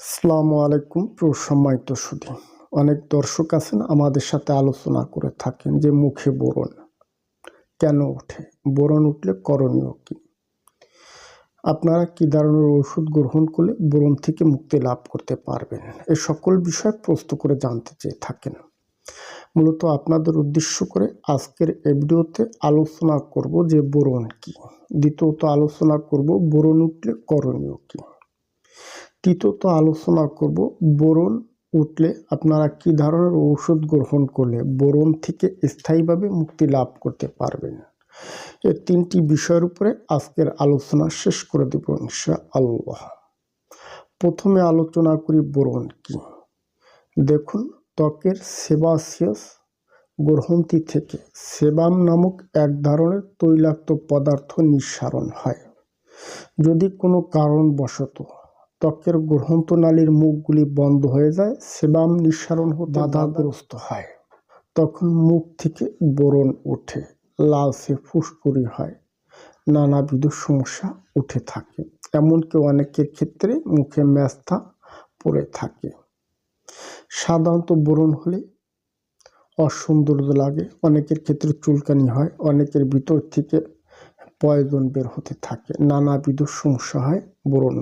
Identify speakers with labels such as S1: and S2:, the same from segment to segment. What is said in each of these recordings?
S1: আসসালামু আলাইকুম প্রসম্মানিত সুদী অনেক দর্শক আছেন আমাদের সাথে আলোচনা করে থাকেন যে মুখে বোরন কেন ওঠে? বোরন উঠলে করণীয় কি? আপনারা কি ধরনের ওষুধ গ্রহণ করলে বোরন থেকে মুক্তি লাভ করতে পারবেন? এ সকল বিষয় প্রস্তুত করে জানতে চেয়ে থাকেন। মূলত আপনাদের উদ্দেশ্য করে আজকের এই ভিডিওতে আলোচনা করব যে বোরন কি। দ্বিতীয়ত আলোচনা করব বোরন উঠলে করণীয় কি। তৃতীয়ত আলোচনা করব। বোরন উঠলে আপনারা কি ধরনের ঔষধ গ্রহণ করলে বোরন থেকে স্থায়ীভাবে মুক্তি লাভ করতে পারবেন? এই তিনটি বিষয়ের উপরে আজকের আলোচনা শেষ করে দেব ইনশা আল্লাহ প্রথমে আলোচনা করি বোরন কি। দেখুন, ত্বকের সেবাসিয়াস গ্রহন্তি থেকে সেবাম নামক এক ধরনের তৈলাক্ত পদার্থ নিঃসারণ হয়। যদি কোনো কারণবশত ত্বকের গ্রহন্তনালীর মুখগুলি বন্ধ হয়ে যায় সেবাম নিঃসারণ হতে বাধাগ্রস্ত হয়। তখন মুখ থেকে বোরন ওঠে লালসে ফুসকুড়ি হয় নানাবিধ সমস্যা উঠে থাকে। এমনকি অনেকের ক্ষেত্রে মুখে ম্যাস্তা পড়ে থাকে। সাধারণত বোরন হলে অসৌন্দর্য লাগে অনেকের ক্ষেত্রে চুলকানি হয় অনেকের ভিতর থেকে পয়জন বের হতে থাকে নানাবিধ সমস্যা হয় উঠলে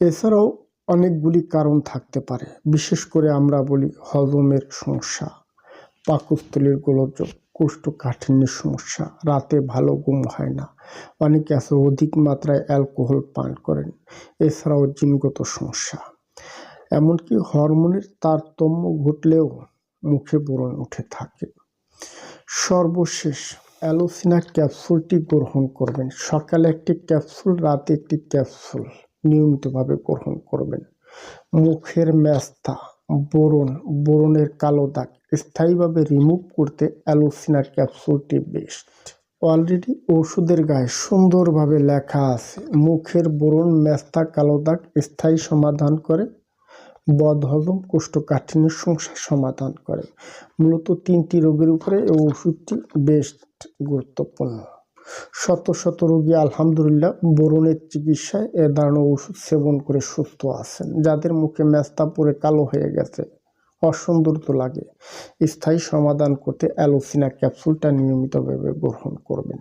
S1: এছাড়াও অনেকগুলি কারণ থাকতে পারে। বিশেষ করে আমরা বলি হজমের সমস্যা, পাকস্থলীর গোলযোগ, কোষ্ঠকাঠিন্যের সমস্যা, রাতে ভালো ঘুম হয় না অনেকে আছে অধিক মাত্রায় অ্যালকোহল পান করেন, এছাড়াও জিনগত সমস্যা। এমনকি হরমোনের তারতম্য ঘটলেও মুখে ব্রণ উঠে থাকে। সর্বশেষ অ্যালোসিনা ক্যাপসুলটি গ্রহণ করবেন। সকালে একটি ক্যাপসুল, রাতে একটি ক্যাপসুল। নিয়মিতভাবে গ্রহণ করবেন। মুখের ম্যাস্তা বোরন, বোরনের কালো দাগ স্থায়ীভাবে রিমুভ করতে অ্যালোসিনার ক্যাপসুলটি বেস্ট। অলরেডি ওষুধের গায়ে সুন্দরভাবে লেখা আছে, মুখের বোরন ম্যাস্তা কালো দাগ স্থায়ী সমাধান করে, বদহজম, কোষ্ঠকাঠিন্যের সমস্যার সমাধান করে। মূলত তিনটি রোগের উপরে এই ওষুধটি বেস্ট, গুরুত্বপূর্ণ। শত শত রোগী আলহামদুলিল্লাহ বোরনের চিকিৎসায় এ ধরনের ওষুধ সেবন করে সুস্থ আছেন। যাদের মুখে ম্যাস্তা পরে কালো হয়ে গেছে, অসুন্দর তো লাগে। স্থায়ী সমাধান করতে অ্যালোসিনা ক্যাপসুলটা নিয়মিতভাবে গ্রহণ করবেন।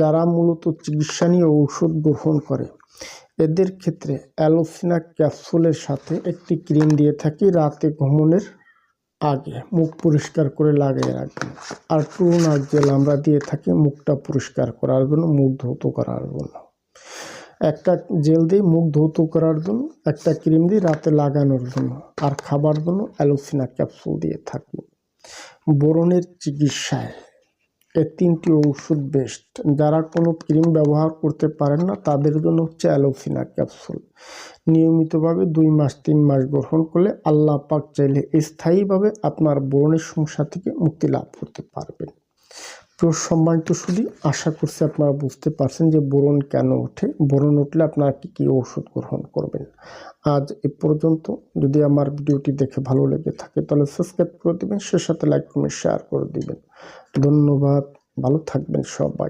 S1: যারা মূলত চিকিৎসা নিয়ে ওষুধ গ্রহণ করে, এদের ক্ষেত্রে অ্যালোসিনা ক্যাপসুলের সাথে একটি ক্রিম দিয়ে থাকি, রাতে ঘুমনের আগে মুখ পরিষ্কার করে লাগিয়ে রাখবেন আর টুন আর জেল আমরা দিয়ে থাকি মুখটা পরিষ্কার করার জন্য, মুখ ধৌত করার জন্য। একটা জেল দিয়ে মুখ ধৌত করার জন্য, একটা ক্রিম দিয়ে রাতে লাগানোর জন্য। আর খাবার জন্য অ্যালোসিনা ক্যাপসুল দিয়ে থাকি। বরণের চিকিৎসায় এ তিনটি ওষুধ বেস্ট। যারা কোনো ক্রিম ব্যবহার করতে পারেন না, তাদের জন্য হচ্ছে অ্যালোফিনা ক্যাপসুল। নিয়মিতভাবে দুই মাস, তিন মাস গ্রহণ করলে আল্লাহ পাক চাইলে স্থায়ীভাবে আপনার ব্রণের সমস্যা থেকে মুক্তি লাভ করতে পারবেন। প্রিয় সম্মানিত শুধু আশা করছি আপনারা বুঝতে পারছেন যে বোরন কেন ওঠে। বোরন উঠলে আপনারা কী কী ওষুধ গ্রহণ করবেন। আজ এ পর্যন্ত। যদি আমার ভিডিওটি দেখে ভালো লেগে থাকে তাহলে সাবস্ক্রাইব করে দেবেন, সে সাথে লাইক, কমেন্ট শেয়ার করে দিবেন। ধন্যবাদ। ভালো থাকবেন সবাই।